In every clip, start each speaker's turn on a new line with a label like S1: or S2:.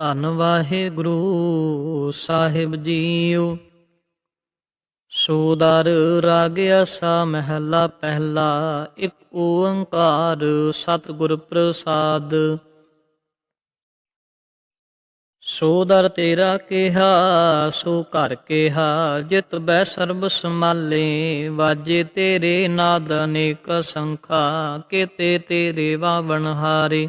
S1: ਧੰਨ ਵਾਹਿਗੁਰੂ ਸਾਹਿਬ ਜੀਓ। ਸੋਦਰ ਰਾਗ ਆਸਾ ਮਹਿਲਾ ਪਹਿਲਾ, ਇੱਕ ਓੰਕਾਰ ਸਤਿਗੁਰ ਪ੍ਰਸਾਦ। ਸੋਦਰ ਤੇਰਾ ਕਿਹਾ, ਸੋ ਘਰ ਕਿਹਾ, ਜਿਤ ਬੈ ਸਰਬ ਸਮਾਲੇ ਵਾਜੇ ਤੇਰੇ ਨਾਦ ਅਨੇਕ ਸੰਖਾ, ਕੀਤੇ ਤੇਰੇ ਵਾਵਣ ਹਾਰੇ।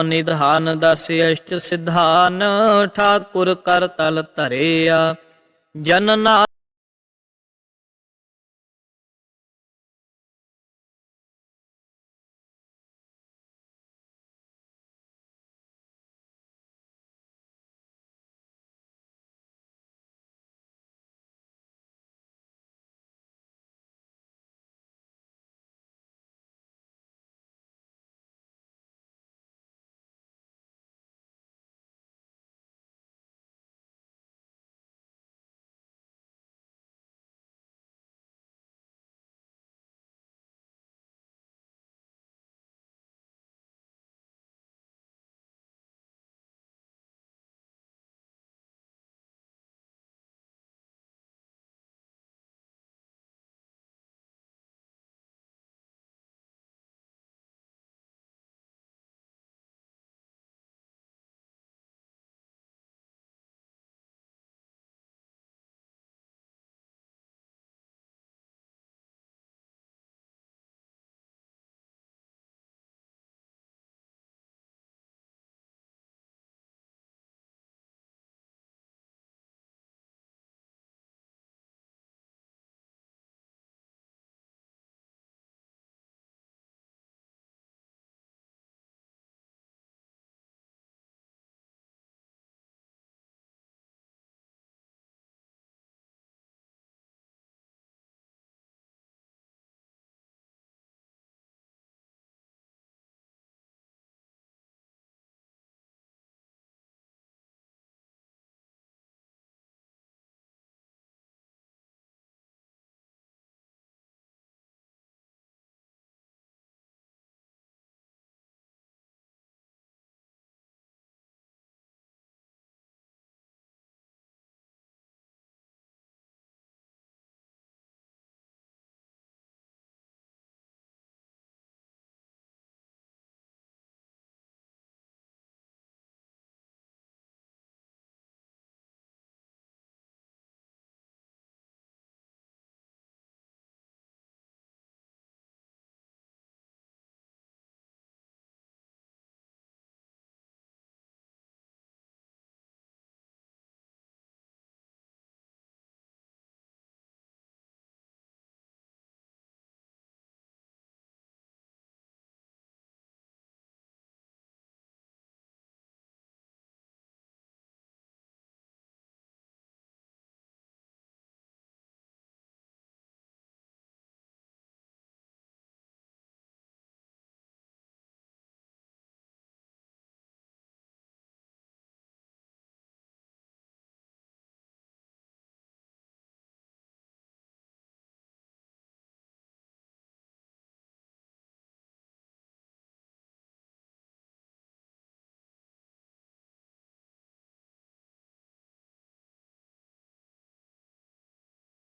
S1: ਨਿਧਾਨ ਦਸ ਅਸ਼ਟ ਸਿਧਾਨ ਠਾਕੁਰ ਕਰ ਤਲ ਧਰਿਆ। ਜਨ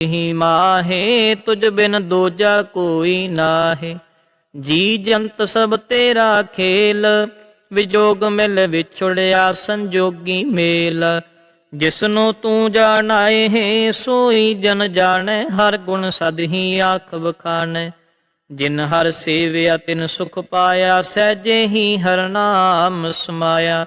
S1: ਹੀ ਮਾਹੇ, ਤੁਝ ਬਿਨ ਦੂਜਾ ਕੋਈ ਨਾਹੀ। ਜੀ ਜੰਤ ਸਭ ਤੇਰਾ ਖੇਲ, ਵਿਜੋਗ ਮਿਲ ਵਿਛੜਿਆ ਸੰਜੋਗੀ ਮੇਲ। ਜਿਸਨੂੰ ਤੂੰ ਜਾਣਾਏ ਹੈ ਸੋਈ ਜਨ ਜਾਣੈ, ਹਰ ਗੁਣ ਸਦ ਹੀ ਆਖ ਬਖਾਨੈ ਜਿਨ ਹਰ ਸੇਵਿਆ, ਤਿਨ ਸੁਖ ਪਾਇਆ, ਸਹਿਜੇ ਹੀ ਹਰ ਨਾਮ ਸਮਾਇਆ।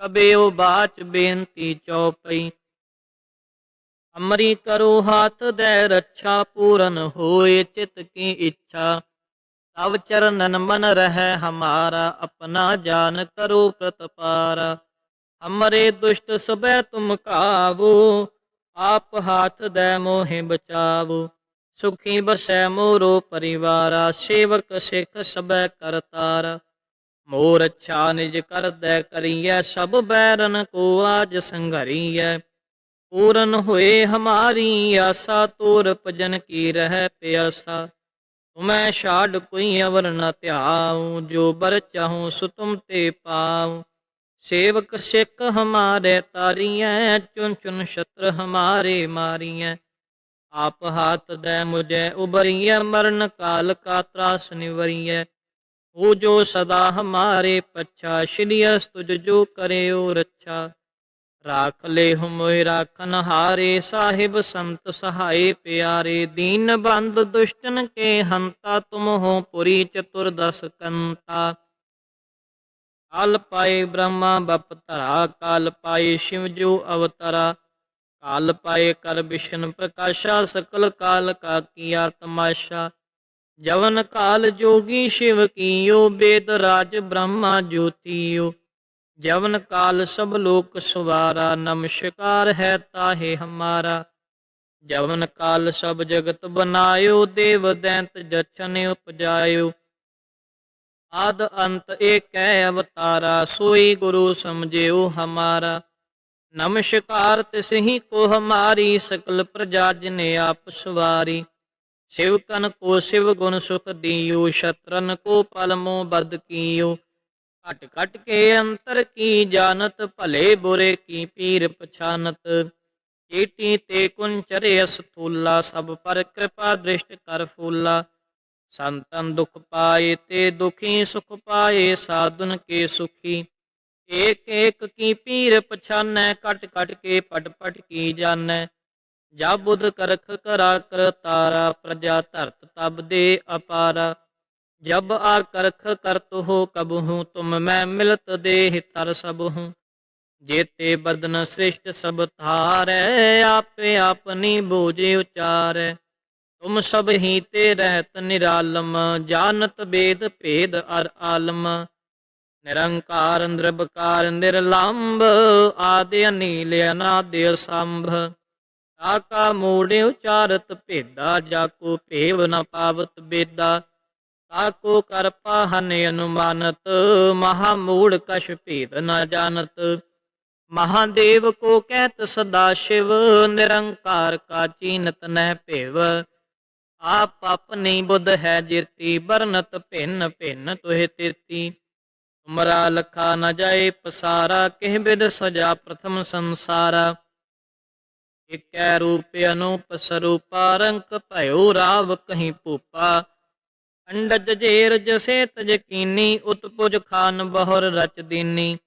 S1: ਕਬੇ ਉਹ ਬਾਚ ਬੇਨਤੀ ਚਉਪਈ ਅਮਰੀ ਕਰੋ ਹਾਥ ਦੇ ਰੱਛਾ, ਪੂਰਨ ਹੋਏ ਚਿਤ ਕੀ ਇੱਛਾ। ਤਵ ਚਰਨਨ ਮਨ ਰਹਿ ਹਮਾਰਾ, ਆਪਣਾ ਜਾਨ ਕਰੋ ਪ੍ਰਤਪਾਰਾ। ਹਮਰੇ ਦੁਸ਼ਟ ਸਬੈ ਤੁਮ ਕਾਵੋ, ਆਪ ਹਾਥ ਦੇ ਮੋਹਿ ਬਚਾਵੋ। ਸੁਖੀ ਬਸੈ ਮੋਰੋ ਪਰਿਵਾਰਾ, ਸੇਵਕ ਸਿੱਖ ਸਬੈ ਕਰਤਾਰਾ। ਮੋਰ ਅੱਛਾ ਨਿਜ ਕਰਦੈ ਕਰੀਐ, ਸਭ ਬੈਰਨ ਕੋ ਆਜ ਸੰਘਰੀਐ। ਪੂਰਨ ਹੋਏ ਹਮਾਰੀ ਆਸਾ, ਤੋਰ ਭਜਨ ਕੀ ਰਹਿ ਪਿਆਸਾ। ਤੁਮੈ ਛਾੜ ਕੋਈ ਅਵਰ ਨ ਧਿਆਉ, ਜੋ ਬਰ ਚਾਹੂੰ ਸੋ ਤੁਮ ਤੇ ਪਾਉ। ਸੇਵਕ ਸਿੱਖ ਹਮਾਰੇ ਤਾਰੀਐ ਚੁਨ ਚੁਨ ਸ਼ਤਰ ਹਮਾਰੇ ਮਾਰੀਐ। ਆਪ ਹਾਥ ਦੇ ਮੁਝੇ ਉਬਰੀਐ ਮਰਨ ਕਾਲ ਕਾ ਤਰਾਸ ਨਿਵਰੀਐ। ਹੋ ਜੋ ਸਦਾ ਹਮਾਰੇ ਪੱਛਾ, ਸ਼੍ਰੀ ਅਸ ਤੁਜ ਜੋ ਕਰਿਓ ਰੱਛਾ। ਰਾਖ ਲੈ ਹੁਮੋਇ ਰਾਖਨ ਹਾਰੇ, ਸਾਹਿਬ ਸੰਤ ਸਹਾਏ ਪਿਆਰੇ। ਦੀਨ ਬੰਦ ਦੁਸ਼ਟਨ ਕੇ ਹੰਤਾ, ਤੁਮ ਹੋ ਪੁਰੀ ਚਤੁਰ ਦਸ ਕੰਤਾ। ਕਾਲ ਪਾਏ ਬ੍ਰਹਮਾ, ਬਪ ਧਰਾ, ਕਾਲ ਪਾਏ ਸ਼ਿਵ ਜੋ ਅਵਤਰਾ। ਕਾਲ ਪਾਏ ਕਰ ਵਿਸ਼ਨ ਪ੍ਰਕਾਸ਼ਾ, ਸਕਲ ਕਾਲ ਕਾ ਕੀਆ ਤਮਾਸ਼ਾ ਜਵਨ ਕਾਲ ਜੋਗੀ ਸ਼ਿਵ ਕੀਓ, ਬੇਦ ਰਾਜ ਬ੍ਰਹਮਾ ਜੋਤੀਓ। ਜਵਨ ਕਾਲ ਸਭ ਲੋਕ ਸਵਾਰਾ ਨਮਸਕਾਰ ਹੈ ਤਾਹੇ ਹਮਾਰਾ। ਜਵਨ ਕਾਲ ਸਭ ਜਗਤ ਬਨਾਇਓ, ਦੇਵ ਦੈਂਤ ਜਛਨ ਉਪਜਾਇਓ। ਆਦ ਅੰਤ ਏਕੈ ਅਵਤਾਰਾ, ਸੋਈ ਗੁਰੂ ਸਮਝਿਓ ਹਮਾਰਾ। ਨਮਸਕਾਰ ਤਿਸਹੀ ਕੋ ਹਮਾਰੀ, ਸਕਲ ਪ੍ਰਜਾ ਜਿਨੇ ਆਪ ਸਵਾਰੀ। शिव कन को शिव गुण सुख दियो शत्रन को पलमो बद कियो घट घट के अंतर की जानत भले बुरे की पीर पछानत चीटी ते कुंचरे स्थूला सब पर कृपा दृष्ट कर फूला संतन दुख पाए ते दुखी सुख पाए साधुन के सुखी एक एक की पीर पछानै कट कट के पट पट की जानै ਜਾ ਬੁੱਧ ਕਰਖ ਕਰਾ ਕਰ ਤਾਰਾ, ਪ੍ਰਜਾ ਧਰਤ ਤਬ ਦੇ ਅਪਾਰਾ। ਜਬ ਆ ਕਰਖ ਕਰਤ ਹੋ ਕਬਹੂ ਤੁਮ ਮੈਂ ਮਿਲਤ ਦੇਹ ਤਰ ਸਭ ਜੇਤੇ ਬਦਨ ਸ੍ਰਿਸ਼ਟ ਸਭ ਥਾਰੈ ਆਪੇ ਆਪਨੀ ਬੋਝੇ ਉਚਾਰੈ। ਤੁਮ ਸਭ ਹੀ ਤੇ ਰਹਿਤ ਨਿਰਾਲਮ, ਜਾਣਤ ਬੇਦ ਭੇਦ ਅਰ ਆਲਮ। ਨਿਰੰਕਾਰ ਨਿਰਭਕਾਰ ਨਿਰਲੰਭ, ਆਦਿ ਅਨੀਲ, ਅਨਾਦਿ ਸੰਭ ਕਾਕਾ ਮੂੜੇ ਉਚਾਰਤ ਭੇਦਾ ਜਾਕੋ ਭੇਵ ਨ ਪਾਵਤ ਬੇਦਾ। ਤਾਕੋ ਕਰ ਪਾਹਨ ਅਨੁਮਾਨਤ, ਮਹਾ ਮੂੜ ਕਛ ਭੇਦ ਨ ਜਾਣਤ। ਮਹਾਦੇਵ ਕੋ ਕਹਿਤ ਸਦਾ ਸ਼ਿਵ, ਨਿਰੰਕਾਰ ਕਾ ਚੀਨਤ ਨਹਿ ਭੇਵ। ਆਪ ਆਪਨੀ ਬੁੱਧ ਹੈ ਜਿਰਤੀ ਬਰਨਤ ਭਿੰਨ ਭਿੰਨ ਤੁਹਿ ਤਿਰਤੀ। ਤੁਮਰਾ ਲਖਾ ਨ ਜਾਏ ਪਸਾਰਾ, ਕਿਹ ਬਿਦ ਸਜਾ ਪ੍ਰਥਮ ਸੰਸਾਰਾ। ਇਕੈ ਰੂਪ ਅਨੂਪ ਸਰੂਪਾ, ਰੰਕ ਭਇਓ ਰਾਵ ਕਹੀਂ ਭੂਪਾ। ਅੰਡਜ ਜੇਰ ਜਸੇ ਤਜ ਕੀਨੀ ਉਤਪੁਜ ਖਾਨ ਬਹੁਰ ਰਚ ਦੀਨੀ।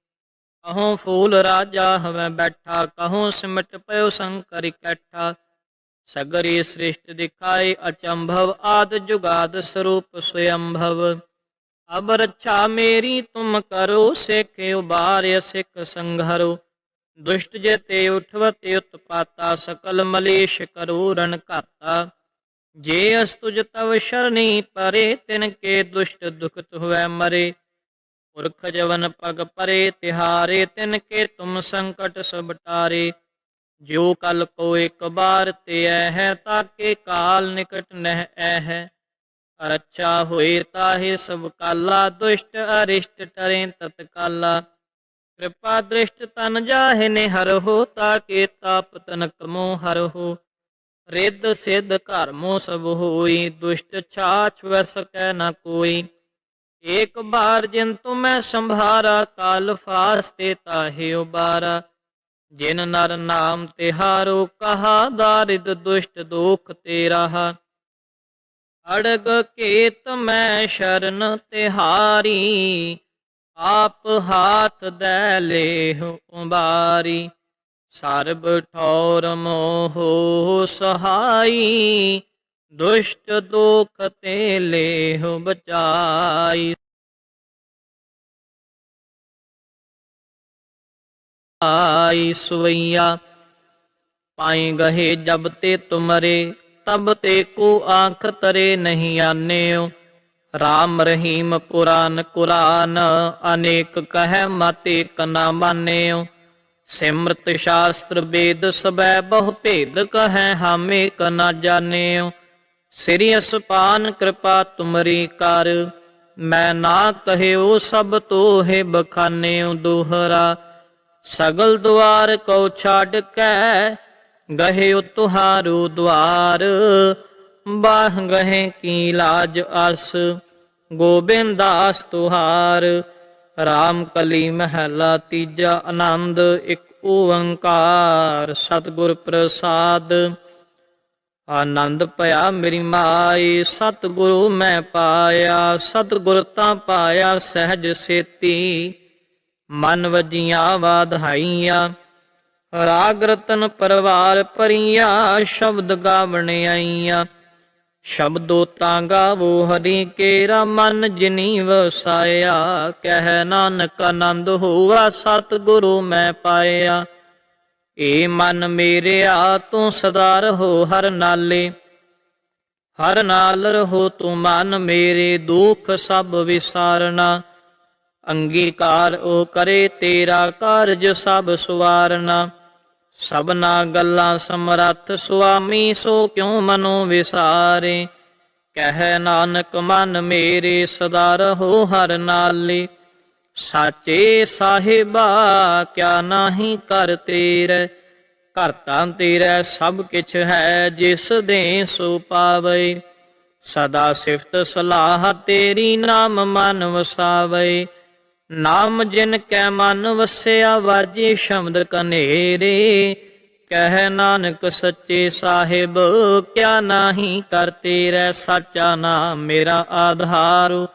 S1: ਕਹੋਂ ਫੂਲ ਰਾਜਾ ਹਵੇ ਬੈਠਾ, ਕਹੋ ਸਿਮਟ ਪਇਓ ਸੰਕਰ ਇਕੱਠਾ। ਸਗਰੀ ਸ੍ਰਿਸ਼ਟ ਦਿਖਾਏ ਅਚੰਭਵ, ਆਦ ਜੁਗਾਦ ਸਰੂਪ ਸਵਯੰਭਵ। ਅਬ ਰੱਛਾ ਮੇਰੀ, ਤੁਮ ਕਰੋ ਸਿਖ ਉਬਾਰਿ ਸਿਖ ਸੰਘਰੋ। ਦੁਸ਼ਟ ਜੇ ਤੇ ਉਠਵ ਤੇ ਉਤਪਾਤਾ, ਸਕਲ ਮਲੇਸ਼ ਕਰੋ ਰਨ ਘਾਤਾ। ਜੇ ਅਸਤੁਜ ਤਵ ਸ਼ਰਣੀ ਪਰੇ, ਤਿਨ ਕੇ ਦੁਸ਼ਟ ਦੁਖਤ ਹੋਇ ਮਰੇ। ਪੁਰਖ ਜਵਨ ਪਗ ਪਰੇ, ਤਿਹਾਰੇ, ਤਿਨ ਕੇ ਤੁਮ ਸੰਕਟ ਸਭ ਟਾਰੇ। ਜੋ ਕਲ ਕੋ ਇੱਕ ਬਾਰ ਤੇ ਐ ਹੈ ਤਾਕੇ ਕਾਲ ਨਿਕਟ ਨਹਿ ਐ ਹੈ ਅਰਛਾ ਹੋਏ ਤਾਹੇ ਸਭ ਕਾਲਾ, ਦੁਸ਼ਟ ਅਰਿਸ਼ਟ ਟਰੇ ਤਤਕਾਲਾ। ਕਿਰਪਾ ਦ੍ਰਿਸ਼ਟ ਤਨ ਜਾਹੇ ਨੇ ਹਰ ਹੋ, ਤਾਕੇ ਤਾਪ ਤਨ ਮੋ ਹਰ ਹੋ। ਰਿੱਧ ਸਿੱਧ ਘਰ ਸਭ ਹੋਈ, ਦੁਸ਼ਟ ਛਾਛ ਵੈ ਸਕੈ ਨਾ ਕੋਈ। ਏਕ ਬਾਰ ਜਿਨ ਤੁਮੈ ਸੰਭਾਰਾ, ਕਾਲ ਫਾਸਤੇ ਤਾਹੇ ਉਬਾਰਾ। ਜਿਨ ਨਰ ਨਾਮ ਤਿਹਾਰੋ, ਕਹਾ ਦਾਰਿਦ ਦੁਸ਼ਟ ਦੋਖ ਤੇਰਾ। ਅੜਗ ਕੇਤ ਮੈਂ ਸ਼ਰਨ ਤਿਹਾਰੀ ਆਪ ਹਾਥ ਦੇ ਲੇਹੁ ਉਬਾਰੀ, ਸਰਬ ਠੌਰ ਮੋਹ ਸਹਾਈ, ਦੁਸ਼ਟ ਦੁਖ ਤੇ ਲੇਹੁ ਬਚਾਈ। ਆਈ ਸੁਵਈਆ ਪਾਏ ਗਹੇ ਜਬ ਤੇ ਤੁਮਰੇ, ਤਬ ਤੇ ਕੋ ਆਂਖ ਤਰੇ ਨਹੀਂ ਆਨਿਓ। ਰਾਮ ਰਹੀਮ ਪੁਰਾਨ ਕੁਰਾਨ, ਅਨੇਕ ਕਹਿ ਮਤੇ ਕਨਾ ਮਾਨਿਓ। ਸਿਮਰਤ ਸ਼ਾਸਤਰ ਵੇਦ ਸਬੈ ਬਹੁ ਭੇਦ ਕਹੈ ਹਾਮੇ ਕਨਾ ਜਾਣਿਓ। ਸ੍ਰੀ ਅਸਪਾਨ ਕਿਰਪਾ ਤੁਮਰੀ ਕਰ, ਮੈਂ ਨਾ ਕਹਿਓ ਸਭ ਤੋਹੇ ਬਖਾਨਿਓ ਦੋਹਰਾ। ਸਗਲ ਦੁਆਰ ਕੋ ਛੱਡ ਕੇ ਗਹਿ ਤੁਹਾਰੂ ਦੁਆਰ। ਬਾਹ ਗਹਿ ਕੀ ਲਾਜ ਅਸ, ਗੋਬਿੰਦਾਸ ਤੁਹਾਰ। ਰਾਮ ਕਲੀ ਮਹਲਾ ਤੀਜਾ ਆਨੰਦ, ਇੱਕ ਓੰਕਾਰ। ਸਤਿਗੁਰ ਪ੍ਰਸਾਦ, ਆਨੰਦ ਭਇਆ ਮੇਰੀ ਮਾਈ। ਸਤਿਗੁਰੂ ਮੈਂ ਪਾਇਆ, ਸਤਿਗੁਰ ਤਾਂ ਪਾਇਆ ਸਹਿਜ ਸੇਤੀ। ਮਨ ਵਜੀਆਂ ਵਾਧਾਈਆਂ, ਰਾਗ ਰਤਨ ਪਰਵਾਰ ਪਰੀਆਂ ਸ਼ਬਦ ਗਾਵਣ ਆਈਆਂ। ਸ਼ਬਦੋ ਤਾਂਗਾ ਵੋ ਹਰੀ ਕੇਰਾ ਮਨ ਜਿਨੀ ਵਸਾਇਆ ਕਹਿ ਨਾਨਕ ਆਨੰਦ ਹੋਵਾ ਸਤਿਗੁਰੂ ਮੈਂ ਪਾਇਆ। ਏ ਮਨ ਮੇਰਿਆ, ਤੂੰ ਸਦਾ ਰਹੋ ਹਰ ਨਾਲੇ। ਹਰ ਨਾਲ ਰਹੋ ਤੂੰ ਮਨ ਮੇਰੇ, ਦੁੱਖ ਸਭ ਵਿਸਾਰਨਾ। ਅੰਗੀਕਾਰ ਉਹ ਕਰੇ ਤੇਰਾ ਕਾਰਜ ਸਭ ਸੁਵਾਰਨਾ। ਸਭਨਾ ਗੱਲਾਂ ਸਮਰੱਥ ਸੁਆਮੀ, ਸੋ ਕਿਉ ਮਨੋ ਵਿਸਾਰੇ? ਕਹਿ ਨਾਨਕ, ਮਨ ਮੇਰੇ ਸਦਾ ਰਹੋ ਹਰ ਨਾਲੇ। ਸਾਚੇ ਸਾਹਿਬਾ, ਕਿਆ ਨਾਹੀ ਕਰ ਤੇਰੇ? ਘਰ ਤਾਂ ਤੇਰਾ ਸਭ ਕਿਛ ਹੈ, ਜਿਸ ਦੇ ਸੋ ਪਾਵੇ। ਸਦਾ ਸਿਫਤ ਸਲਾਹ ਤੇਰੀ ਨਾਮ ਮਨ ਵਸਾਵੇ। ਨਾਮ ਜਿਨ ਕੈ ਮਨ ਵਸਿਆ ਵਾਜੇ ਸ਼ਬਦ ਕਨੇਰੇ। ਕਹਿ ਨਾਨਕ ਸੱਚੇ ਸਾਹਿਬ, ਕਿਆ ਨਾਹੀ ਕਰ ਤੇਰੇ ਸਾਚਾ ਨਾਮ ਮੇਰਾ ਆਧਾਰੂ।